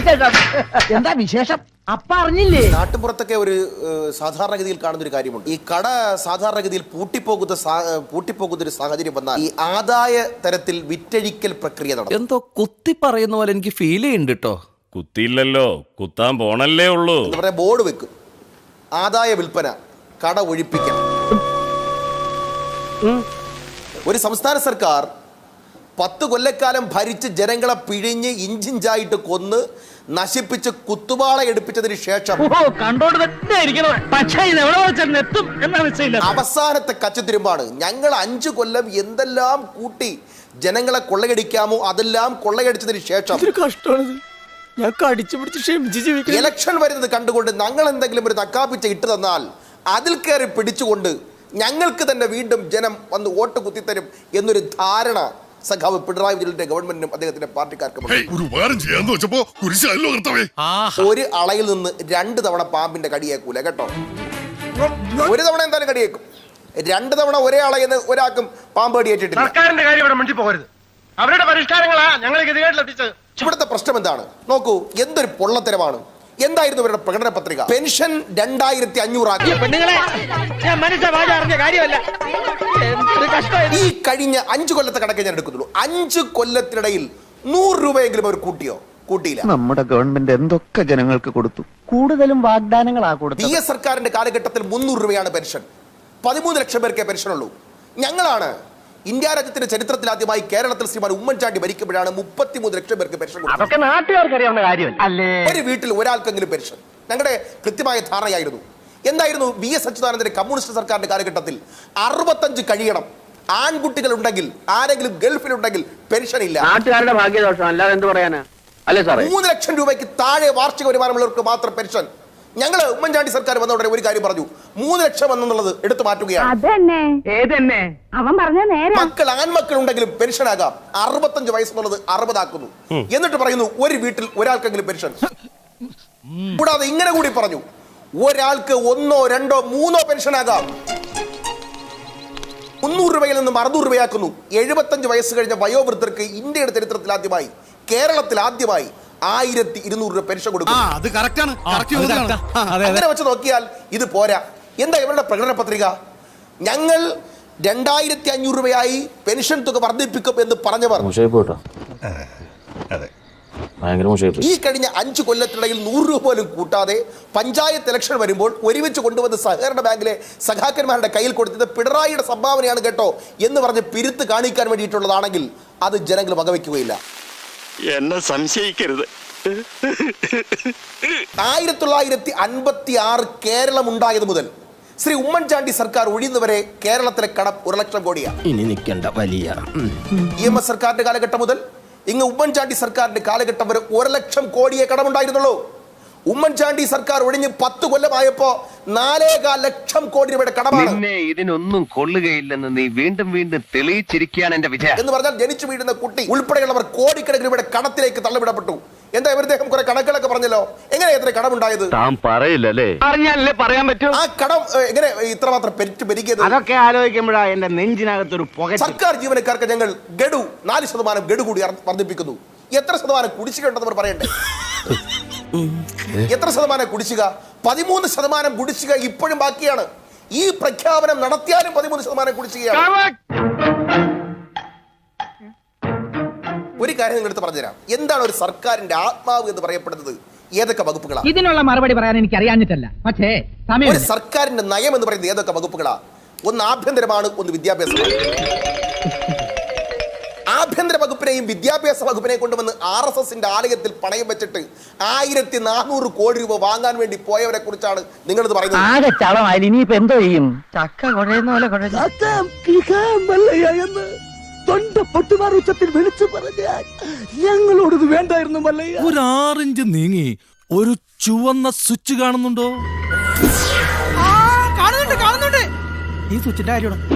വിശേഷം? എന്താ വിശേഷം? അപ്പ അറിഞ്ഞില്ലേ? നാട്ടുപുറത്തൊക്കെ ഒരു ഏഹ്, സാധാരണഗതിയിൽ കാണുന്ന ഒരു കാര്യമുണ്ട്. ഈ കട സാധാരണഗതിയിൽ പൂട്ടിപ്പോകുന്ന സാ- പൂട്ടിപ്പോകുന്ന ഒരു സാഹചര്യം വന്നാൽ ഈ ആദായ തരത്തിൽ വിറ്റഴിക്കൽ പ്രക്രിയ നടക്കും. എന്തോ കുത്തി പറയുന്ന പോലെ എനിക്ക് ഫീൽ ചെയ്യുന്നുണ്ട് കേട്ടോ കുത്തിയില്ലല്ലോ. കുത്താൻ പോണല്ലേ ഉള്ളൂ. എന്താ പറയുക ബോർഡ് വെക്കും. ആദായ വിൽപ്പന കട ഒഴിപ്പിക്കണം ഒരു സംസ്ഥാന സർക്കാർ പത്ത് കൊല്ലക്കാലം ഭരിച്ച് ജനങ്ങളെ പിഴിഞ്ഞ് ഇഞ്ചിഞ്ചായിട്ട് കൊന്ന് നശിപ്പിച്ച് കുത്തുപാള എടുപ്പിച്ചതിന് ശേഷം അവസാനത്തെ കച്ചത്തിരുമ്പാണ് ഞങ്ങൾ അഞ്ചു കൊല്ലം എന്തെല്ലാം കൂട്ടി ജനങ്ങളെ കൊള്ളയടിക്കാമോ അതെല്ലാം കൊള്ളയടിച്ചതിന് ശേഷം ഞാൻ കടിച്ചു പിടിച്ച് ക്ഷമിച്ച് ഇലക്ഷൻ വരുന്നത് കണ്ടുകൊണ്ട് ഞങ്ങൾ എന്തെങ്കിലും ഒരു തക്കാപ്പിച്ച ഇട്ട് തന്നാൽ അതിൽ കയറി പിടിച്ചുകൊണ്ട് ഞങ്ങൾക്ക് തന്നെ വീണ്ടും ജനം വന്ന് വോട്ട് കുത്തിത്തരും എന്നൊരു ധാരണ സഖാവ് പിണറായി വിജയന്റെ ഗവൺമെന്റിനും അദ്ദേഹത്തിന്റെ പാർട്ടിക്കാർക്കും. ഒരു അളയിൽ നിന്ന് രണ്ട് തവണ പാമ്പിന്റെ കടിയേക്കൂല കേട്ടോ? ഒരു തവണ എന്തായാലും കടിയേക്കും. രണ്ട് തവണ ഒരേ അളയിൽ നിന്ന് ഒരാൾക്കും പാമ്പ് കടിയേറ്റിട്ടില്ല. സർക്കാരിന്റെ കാര്യം ഇവിടെ മുണ്ടി പോകരുത് അവരുടെ പരിഷ്കാരങ്ങളാ ഞങ്ങൾ ഇവിടുത്തെ പ്രശ്നം എന്താണ്? നോക്കൂ എന്തൊരു പൊള്ളത്തരമാണ്. എന്തായിരുന്നു ഇവരുടെ പ്രകടന പത്രിക? പെൻഷൻ രണ്ടായിരത്തി അഞ്ഞൂറാക്കി ഈ കഴിഞ്ഞ അഞ്ചു കൊല്ലത്തെ കണക്ക് ഞാൻ എടുക്കുന്നുള്ളൂ. അഞ്ച് കൊല്ലത്തിനിടയിൽ നൂറ് രൂപയെങ്കിലും അവർ കൂട്ടിയോ? കൂട്ടിയില്ല. നമ്മുടെ ഗവൺമെന്റ് എന്തൊക്കെ ജനങ്ങൾക്ക് കൊടുത്തു? കൂടുതലും വാഗ്ദാനങ്ങളാ പി കൊടുത്തത് എസ് സർക്കാരിന്റെ കാലഘട്ടത്തിൽ മുന്നൂറ് രൂപയാണ് പെൻഷൻ. പതിമൂന്ന് ലക്ഷം പേർക്കേ പെൻഷൻ ഉള്ളൂ ഞങ്ങളാണ് ഇന്ത്യ രാജ്യത്തിന്റെ ചരിത്രത്തിൽ ആദ്യമായി കേരളത്തിൽ ശ്രീമാൻ ഉമ്മൻചാണ്ടി ഭരിക്കുമ്പോഴാണ് മുപ്പത്തിമൂന്ന് ലക്ഷം പേർക്ക് പെൻഷൻ ഒരു വീട്ടിൽ ഒരാൾക്കെങ്കിലും പെൻഷൻ. ഞങ്ങളുടെ കൃത്യമായ ധാരണയായിരുന്നു. എന്തായിരുന്നു ബി എസ് അച്യുതാനന്ദന്റെ കമ്മ്യൂണിസ്റ്റ് സർക്കാരിന്റെ കാലഘട്ടത്തിൽ? അറുപത്തഞ്ച് കഴിയണം. ആൺകുട്ടികൾ ഉണ്ടെങ്കിൽ ആരെങ്കിലും ഗൾഫിൽ ഉണ്ടെങ്കിൽ പെൻഷൻ ഇല്ല നാട്ടുകാരുടെ ഭാഗ്യദോഷം അല്ലാതെ എന്ത് പറയാനാ? അല്ലേ സാറേ? മൂന്ന് ലക്ഷം രൂപയ്ക്ക് താഴെ വാർഷിക വരുമാനമുള്ളവർക്ക് മാത്രം പെൻഷൻ. ഞങ്ങൾ ഉമ്മൻചാണ്ടി സർക്കാർ വന്ന ഉടനെ ഒരു കാര്യം പറഞ്ഞു. മൂന്ന് ലക്ഷം എന്നുള്ളത് എടുത്തു മാറ്റുകയാണ്. അതന്നെ. ഏതെന്നെ? അവൻ പറഞ്ഞ നേരെ. മക്കൾ ആൺമക്കൾ ഉണ്ടെങ്കിലും പെൻഷൻ ആകാം അറുപത്തഞ്ച് വയസ്സെന്നുള്ളത് അറുപതാക്കുന്നു. എന്നിട്ട് പറയുന്നു ഒരു വീട്ടിൽ ഒരാൾക്കെങ്കിലും പെൻഷൻ. കൂടാതെ ഇങ്ങനെ കൂടി പറഞ്ഞു ഒരാൾക്ക് ഒന്നോ രണ്ടോ മൂന്നോ പെൻഷൻ ആകാം മുന്നൂറ് രൂപയിൽ നിന്നും അറുന്നൂറ് രൂപയാക്കുന്നു. എഴുപത്തഞ്ച് വയസ്സ് കഴിഞ്ഞ വയോവൃദ്ധർക്ക് ഇന്ത്യയുടെ ചരിത്രത്തിൽ ആദ്യമായി കേരളത്തിൽ ആദ്യമായി ആയിരത്തി ഇരുന്നൂറ് രൂപ പെൻഷൻ കൊടുക്കും. അത് കറക്റ്റാണ് അങ്ങനെ വെച്ച് നോക്കിയാൽ ഇത് പോരാ. എന്താ ഇവരുടെ പ്രകടന പത്രിക? ഞങ്ങൾ രണ്ടായിരത്തി അഞ്ഞൂറ് രൂപയായി പെൻഷൻ തുക വർദ്ധിപ്പിക്കും എന്ന് പറഞ്ഞവർ ഈ കഴിഞ്ഞ അഞ്ചു കൊല്ലത്തിനിടയിൽ നൂറ് രൂപ പോലും കൂട്ടാതെ പഞ്ചായത്ത് ഇലക്ഷൻ വരുമ്പോൾ ഒരുമിച്ച് കൊണ്ടുവന്ന് സഹകരണ ബാങ്കിലെ സഖാക്കന്മാരുടെ കയ്യിൽ കൊടുത്തത് പിണറായിയുടെ സംഭാവനയാണ് കേട്ടോ എന്ന് പറഞ്ഞ് പിരുത്ത് കാണിക്കാൻ വേണ്ടിയിട്ടുള്ളതാണെങ്കിൽ അത് ജനങ്ങൾ വകവയ്ക്കുകയില്ല എന്നെ സംശയിക്കരുത്. ആയിരത്തി തൊള്ളായിരത്തി അൻപത്തി ആറ് കേരളം ഉണ്ടായത് മുതൽ ശ്രീ ഉമ്മൻചാണ്ടി സർക്കാർ ഒഴിയുന്നവരെ കേരളത്തിലെ കടം ഒരു ലക്ഷം കോടിയാണ് ഇനി നിൽക്കേണ്ട വലിയ. ഇ എം എസ് സർക്കാരിന്റെ കാലഘട്ടം മുതൽ ഇങ്ങ് ഉമ്മൻചാണ്ടി സർക്കാരിന്റെ കാലഘട്ടം വരെ ഒരു ലക്ഷം കോടിയെ കടമുണ്ടായിരുന്നുള്ളൂ. ഉമ്മൻചാണ്ടി സർക്കാർ ഒഴിഞ്ഞ് പത്ത് കൊല്ലമായപ്പോ നാലേകാൽ ലക്ഷം കോടി രൂപയുടെ കടമാണ്. നിന്നെ ഇതിനൊന്നും കൊള്ളുകയില്ലെന്ന് നീ വീണ്ടും വീണ്ടും തെളിയിച്ചിരിക്കുകയാണ് എന്റെ വിജയം. എന്ന് പറഞ്ഞാൽ ജനിച്ചു വീഴുന്ന കുട്ടി ഉൾപ്പെടെയുള്ളവർ കോടിക്കണക്കിന് രൂപയുടെ കടത്തിലേക്ക് തള്ളവിടപ്പെട്ടു. എന്താ ഇവരുദ്ദേഹം കുറെ കണക്കുകളൊക്കെ പറഞ്ഞല്ലോ? എങ്ങനെ എത്ര കടമുണ്ടായത്? താൻ പറയില്ലല്ലേ പറഞ്ഞല്ലേ പറയാൻ പറ്റൂ? ആ കടം എങ്ങനെ എങ്ങനെ ഇത്രമാത്രം പെരിച്ചു പെരുകിയത്? അതൊക്കെ ആലോചിക്കുമ്പോഴാ എന്റെ നെഞ്ചിനകത്തൊരു പുക സർക്കാർ ജീവനക്കാർക്ക് ഞങ്ങൾ ഗഡു നാല് ശതമാനം ഗഡു കൂടി വർദ്ധിപ്പിക്കുന്നു. എത്ര ശതമാനം കുടിശ്ശിക ഉണ്ടെന്ന് അവർ പറയണ്ടേ? എത്ര ശതമാനം കുടിശ്ശിക? പതിമൂന്ന് ശതമാനം കുടിശ്ശിക ഇപ്പോഴും ബാക്കിയാണ്. ഈ പ്രഖ്യാപനം നടത്തിയാലും പതിമൂന്ന് ശതമാനം കുടിശ്ശികയാണ്. ഒരു കാര്യം നിങ്ങൾ എടുത്ത് പറഞ്ഞുതരാം. എന്താണ് ഒരു സർക്കാരിന്റെ ആത്മാവ് എന്ന് പറയപ്പെടുന്നത്? ഏതൊക്കെ വകുപ്പുകളാണ് ഇതിനുള്ള മറുപടി പറയാൻ എനിക്ക് അറിയാഞ്ഞിട്ടല്ല. പക്ഷേ ഒരു സർക്കാരിന്റെ നയം എന്ന് പറയുന്നത് ഏതൊക്കെ വകുപ്പുകളാണ് ഒന്ന് ആഭ്യന്തരമാണ് ഒന്ന് വിദ്യാഭ്യാസമാണ്. ആഭ്യന്തര വകുപ്പിനെയും വിദ്യാഭ്യാസ വകുപ്പിനെയും കൊണ്ടുവന്ന് ആർ എസ് എസിന്റെ ആലയത്തിൽ പണയം വെച്ചിട്ട് ആയിരത്തി നാനൂറ് കോടി രൂപ വാങ്ങാൻ വേണ്ടി പോയവരെ കുറിച്ചാണ് നിങ്ങളിത് പറയുന്നത്. ആകെ ചളമായി ഇനിയിപ്പോ എന്തോ ചെയ്യും? ചക്ക കുഴയുന്ന പോലെ എന്ന് തൊണ്ട പൊട്ടുമാർ ഉച്ചത്തിൽ വിളിച്ചു പറഞ്ഞാൽ ഞങ്ങളോടത് വേണ്ടായിരുന്നു മല്ലയ്യ ഒരു ആറിഞ്ച് നീങ്ങി ഒരു ചുവന്ന സ്വിച്ച് കാണുന്നുണ്ടോ? കാണുന്നുണ്ട് കാണുന്നുണ്ട്. ഈ സ്വിച്ചിന്റെ കാര്യമാണ്?